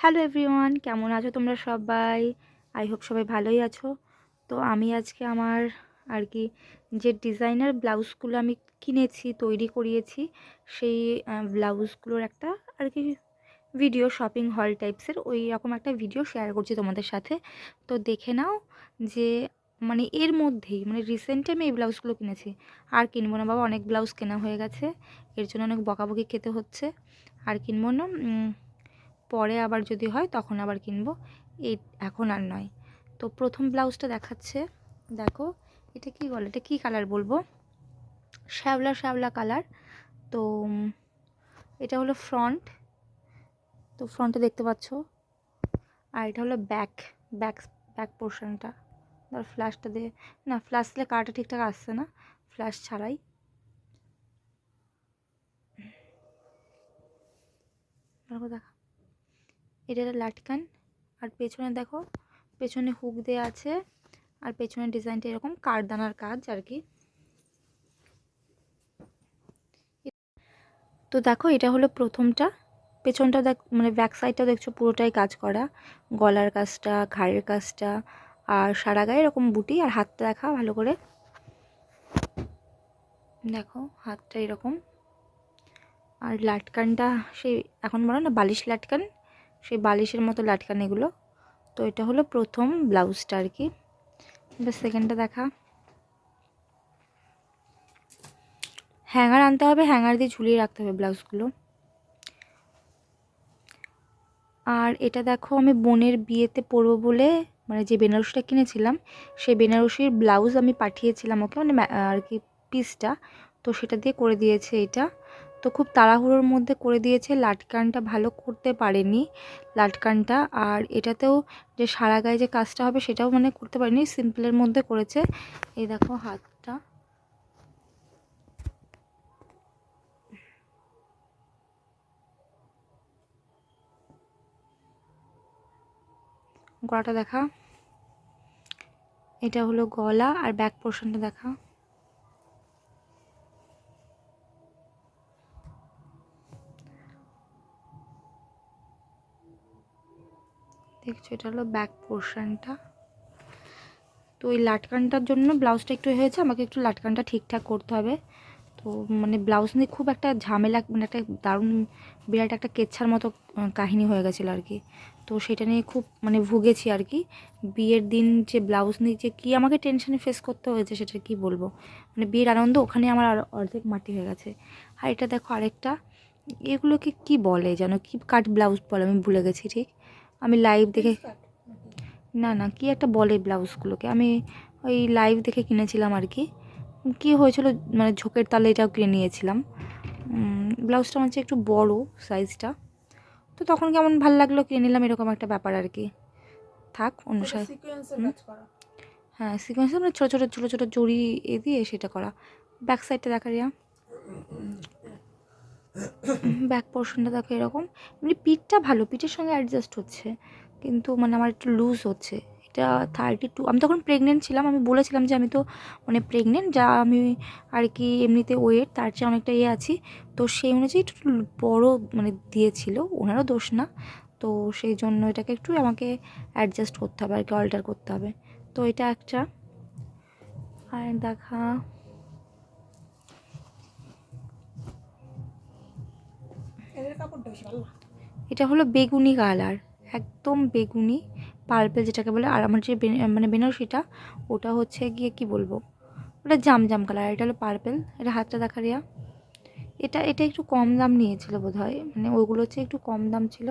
Hello everyone, কেমন আছো তোমরা সবাই? আই হোপ সবাই ভালোই আছো। তো আমি আজকে আমার আর কি যে ডিজাইনার ব্লাউজগুলো আমি কিনেছি, তৈরি করিয়েছি, সেই ব্লাউজগুলোর একটা আর কি ভিডিও শপিং হল টাইপসের, ওই রকম একটা ভিডিও শেয়ার করছি তোমাদের সাথে। তো দেখে নাও যে মানে এর মধ্যেই মানে রিসেন্টে আমি এই ব্লাউজগুলো কিনেছি। আর কিনবো না বাবা, অনেক ব্লাউজ কেনা হয়ে গেছে, এর জন্য অনেক বকাবকি খেতে হচ্ছে। আর কিনবো না পরে আবার যদি হয় তখন আবার কিনবো। এই এখন আর নয়। তো প্রথম ব্লাউজটা দেখাচ্ছে। দেখো, এটা কি বলে? এটা কি কালার বলব? শ্যাওলা শ্যাওলা কালার। তো এটা হলো ফ্রন্ট। তো ফ্রন্টে দেখতে পাচ্ছ? আর এটা হলো ব্যাক ব্যাক ব্যাক পোর্শনটা। ধর ফ্ল্যাশটা দিয়ে, না ফ্ল্যাশ দিলে কালারটা ঠিকঠাক আসছে না। ফ্ল্যাশ ছাড়াই। দেখা এটা লাটকান। আর পেছনে দেখো, পেছনে হুক দেওয়া আছে, আর পেছনের ডিজাইনটা এরকম কারদানার কাজ আর কি। তো দেখো, এটা হলো প্রথমটা। পেছনটা দেখ মানে ব্যাক সাইডটা দেখছ পুরোটাই কাজ করা। গলার কাজটা, ঘাড়ের কাজটা, আর সারা গায়ে এরকম বুটি, আর হাতটা দেখা ভালো করে। দেখো, হাতটা এরকম। আর লাটকানটা সেই, এখন বলো না, বালিশ লাটকান? সেই বালিশের মতো লাটকানিগুলো। তো এটা হলো প্রথম ব্লাউজটা আর কি। এবার সেকেন্ডটা দেখা। হ্যাঙ্গার আনতে হবে হ্যাঙ্গার দিয়ে ঝুলিয়ে রাখতে হবে ব্লাউজগুলো। আর এটা দেখো, আমি বোনের বিয়েতে পরবো বলে মানে যে বেনারসিটা কিনেছিলাম, সেই বেনারসির ব্লাউজ আমি পাঠিয়েছিলাম ওকে মানে আর কি পিসটা তো সেটা দিয়ে করে দিয়েছে এটা। তো খুব তাড়াহুড়োর মধ্যে করে দিয়েছে। লাটকানটা ভালো করতে পারেনি লাটকানটা। আর এটাতেও যে সারা গায়ে যে কাজটা হবে সেটাও মানে করতে পারেনি, সিম্পলের মধ্যে করেছে। এই দেখো হাতটা। গলাটা দেখা। এটা হলো গলা আর ব্যাক পোর্শনটা দেখা। দেখছ, এটা হলো ব্যাক পোর্শনটা তো ওই লাটকানটার জন্য ব্লাউজটা একটু হয়েছে, আমাকে একটু লাটকানটা ঠিকঠাক করতে হবে। তো মানে ব্লাউজ নিয়ে খুব একটা ঝামেলা মানে একটা দারুণ বিরাট একটা কেচ্ছার মতো কাহিনী হয়ে গেছিল আর কি। তো সেটা নিয়ে খুব মানে ভুগেছি আর কি। বিয়ের দিন যে ব্লাউজ নিয়ে যে কী আমাকে টেনশানে ফেস করতে হয়েছে সেটা কি বলব? মানে বিয়ের আনন্দ ওখানে আমার অর্ধেক মাটি হয়ে গেছে। আর এটা দেখো আরেকটা, এগুলোকে কি বলে যেন? কি কাট ব্লাউজ বলে আমি ভুলে গেছি ঠিক? আমি লাইভ দেখে না না কি একটা বলে ব্লাউজগুলোকে? আমি ওই লাইভ দেখে কিনেছিলাম আর কি। কি হয়েছিল মানে ঝোঁকের তালে এটাও কিনে নিয়েছিলাম। ব্লাউজটা আমার একটু বড় সাইজটা তো তখন কেমন ভালো লাগল কিনে নিলাম এরকম একটা ব্যাপার আর কি। থাক অন্য সাইজ হ্যাঁ সিকোয়েন্স মানে ছোটো ছোটো ছোটো ছোটো জড়ি এ দিয়ে সেটা করা। ব্যাক সাইডটা দেখা রিয়া। ব্যাক পোর্শনটা দেখো এরকম। এমনি পিঠটা ভালো, পিঠের সঙ্গে অ্যাডজাস্ট হচ্ছে। কিন্তু মানে আমার একটু লুজ হচ্ছে। এটা থার্টি টু আমি তখন প্রেগনেন্ট ছিলাম, আমি বলেছিলাম যে আমি তো মানে প্রেগনেন্ট যা আমি আর কি এমনিতে ওয়েট তার চেয়ে অনেকটা ইয়ে আছি। তো সেই অনুযায়ী একটু বড়ো মানে দিয়েছিল, ওনারও দোষ না। তো সেই জন্য এটাকে একটু আমাকে অ্যাডজাস্ট করতে হবে, আর কি অল্টার করতে হবে। তো এটা একটা। আর দেখা এটা হলো বেগুনি কালার, একদম বেগুনি, পার্পেল যেটাকে বলে, আর আমার যে মানে বেনারসিটা, ওটা হচ্ছে গিয়ে কি বলব, ওটা জাম জাম কালার, এটা হলো পার্পেল, এটা হাতটা দেখা রিয়া। এটা এটা একটু কম দাম নিয়েছিল বোধ হয় মানে ওইগুলো হচ্ছে একটু কম দাম ছিল।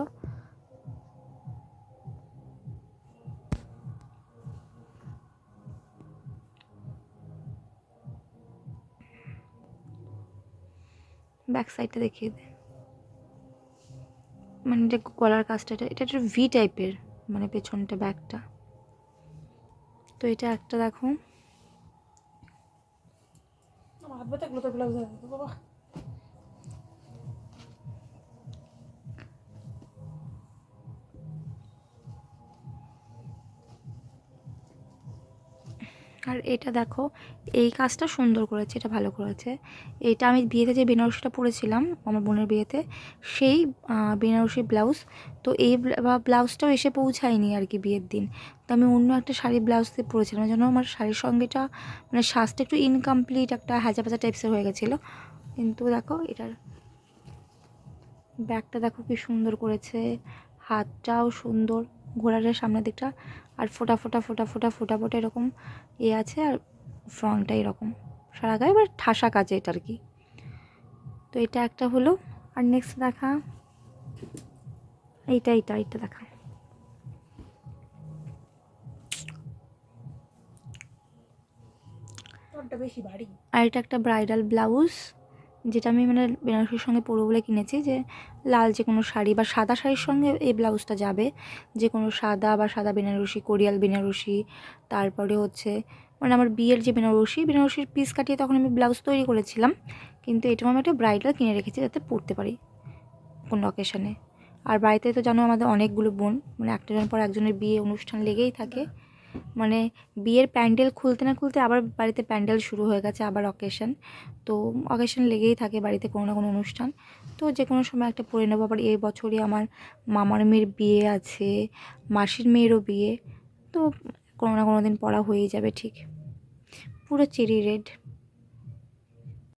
ব্যাক সাইডটা দেখিয়ে দে। মানে এটা গলার কাজটা, এটা এটা একটা ভি টাইপের মানে পেছনটা ব্যাগটা তো এটা একটা দেখো। হাত ব্যথা ব্লাউজ বাবা। আর এটা দেখো, এই কাজটা সুন্দর করেছে, এটা ভালো করেছে। এটা আমি বিয়েতে যে বেনারসিটা পরেছিলাম, আমার বোনের বিয়েতে, সেই বেনারসি ব্লাউজ। তো এই ব্লাউজটাও এসে পৌঁছায়নি আর কি বিয়ের দিন। তো আমি অন্য একটা শাড়ি ব্লাউজ দিয়ে পরেছিলাম জন্য আমার শাড়ির সঙ্গেটা মানে সাজটা একটু ইনকমপ্লিট একটা হাজা পাজা টাইপসের হয়ে গেছিল। কিন্তু দেখো, এটার ব্যাগটা দেখো কি সুন্দর করেছে, হাতটাও সুন্দর। ঘোড়াটার সামনের দিকটা আর ফোটা ফোটা ফোটা ফোটা ফোটা ফোটা এরকম এ আছে আর ফ্রন্টটা এরকম। সারা গায়ে এবার ঠাসা কাজে এটা আর কি। তো এটা একটা হলো আর নেক্সট দেখা এইটা এইটা এইটা দেখা। আর এটা একটা ব্রাইডাল ব্লাউজ যেটা আমি মানে বেনারসির সঙ্গে পরবো বলে কিনেছি যে লাল যে কোনো শাড়ি বা সাদা শাড়ির সঙ্গে এই ব্লাউজটা যাবে। যে কোনো সাদা বা সাদা বেনারসি, কোরিয়াল বেনারসি, তারপরে হচ্ছে মানে আমার বিয়ের যে বেনারসি, বেনারসির পিস কাটিয়ে তখন আমি ব্লাউজ তৈরি করেছিলাম। কিন্তু এটাও আমি একটা ব্রাইডাল কিনে রেখেছি যাতে পরতে পারি কোনো অকেশনে আর বাড়িতে তো জানো আমাদের অনেকগুলো বোন মানে একটা জন পর একজনের বিয়ে অনুষ্ঠান লেগেই থাকে। মানে বিয়ের প্যান্ডেল খুলতে না খুলতে আবার বাড়িতে প্যান্ডেল শুরু হয়ে গেছে, আবার অকেশন তো অকেশন লেগেই থাকে বাড়িতে কোনো না কোনো অনুষ্ঠান। তো যে কোনো সময় একটা পরে নেব। আবার এই বছরই আমার মামার মেয়ের বিয়ে আছে, মাসির মেয়েরও বিয়ে। তো কোনো না কোনো দিন পড়া হয়েই যাবে ঠিক। পুরো চেরি রেড।